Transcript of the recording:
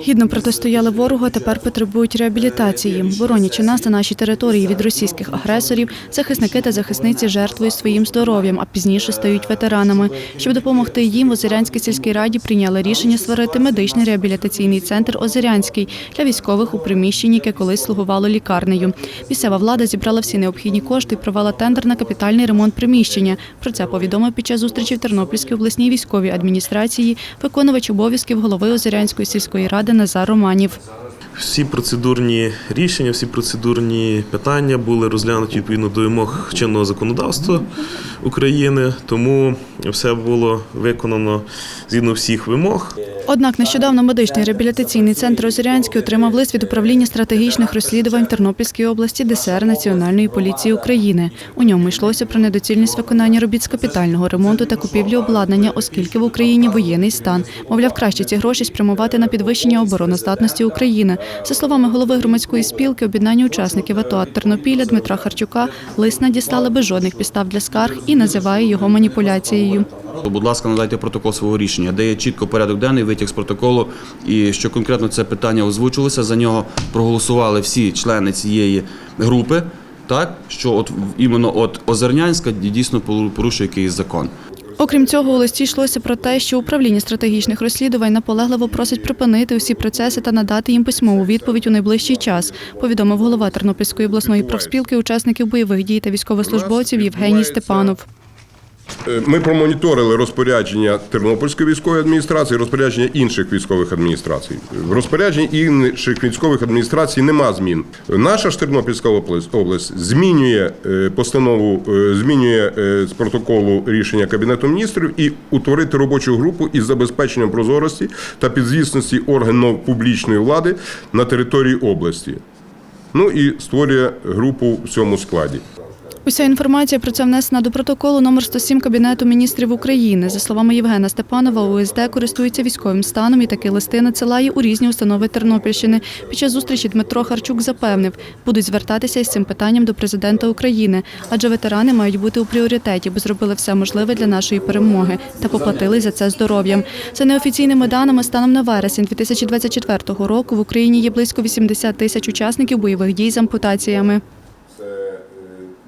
Гідно протистояли ворогу, а тепер потребують реабілітації. Боронячи нас на нашій території від російських агресорів, захисники та захисниці жертвують своїм здоров'ям, а пізніше стають ветеранами. Щоб допомогти їм, в Озерянській сільській раді прийняли рішення створити медичний реабілітаційний центр Озерянський для військових у приміщенні, яке колись слугувало лікарнею. Місцева влада зібрала всі необхідні кошти і провела тендер на капітальний ремонт приміщення. Про це повідомив під час зустрічі в Тернопільській обласній військовій адміністрації виконувач обов'язків голови Озерянської сільської ради Назар Романів. Всі процедурні рішення, всі процедурні питання були розглянуті відповідно до вимог чинного законодавства України, тому все було виконано згідно всіх вимог. Однак нещодавно медичний реабілітаційний центр Озерянський отримав лист від управління стратегічних розслідувань Тернопільської області ДСР Національної поліції України. У ньому йшлося про недоцільність виконання робіт з капітального ремонту та купівлі обладнання, оскільки в Україні воєнний стан. Мовляв, краще ці гроші спрямувати на підвищення обороноздатності України. За словами голови громадської спілки, об'єднання учасників АТО Тернопіля Дмитра Харчука, лист надіслали без жодних підстав для скарг і називає його маніпуляцією. То, будь ласка, надайте протокол свого рішення, де є чітко порядок денний, витяг з протоколу, і що конкретно це питання озвучилося. За нього проголосували всі члени цієї групи. Так, що от іменно от Озернянська дійсно порушує якийсь закон. Окрім цього, у листі йшлося про те, що управління стратегічних розслідувань наполегливо просить припинити усі процеси та надати їм письмову відповідь у найближчий час. Повідомив голова Тернопільської обласної профспілки учасників бойових дій та військовослужбовців Євгеній Степанов. Е, Ми промоніторили розпорядження Тернопільської військової адміністрації, розпорядження інших військових адміністрацій. В розпорядженні інших військових адміністрацій нема змін. Наша ж Тернопільська область, змінює е, постанову, е, змінює з протоколу рішення Кабінету міністрів і утворити робочу групу із забезпеченням прозорості та підзвісності органів публічної влади на території області. Ну і створює групу в цьому складі. Уся інформація про це внесена до протоколу номер 107 Кабінету міністрів України. За словами Євгена Степанова, УСД користується військовим станом і такі листи надсилає у різні установи Тернопільщини. Під час зустрічі Дмитро Харчук запевнив, будуть звертатися із цим питанням до президента України, адже ветерани мають бути у пріоритеті, бо зробили все можливе для нашої перемоги та поплатили за це здоров'ям. За неофіційними даними, станом на вересень 2024 року в Україні є близько 80 тисяч учасників бойових дій з ампутаціями.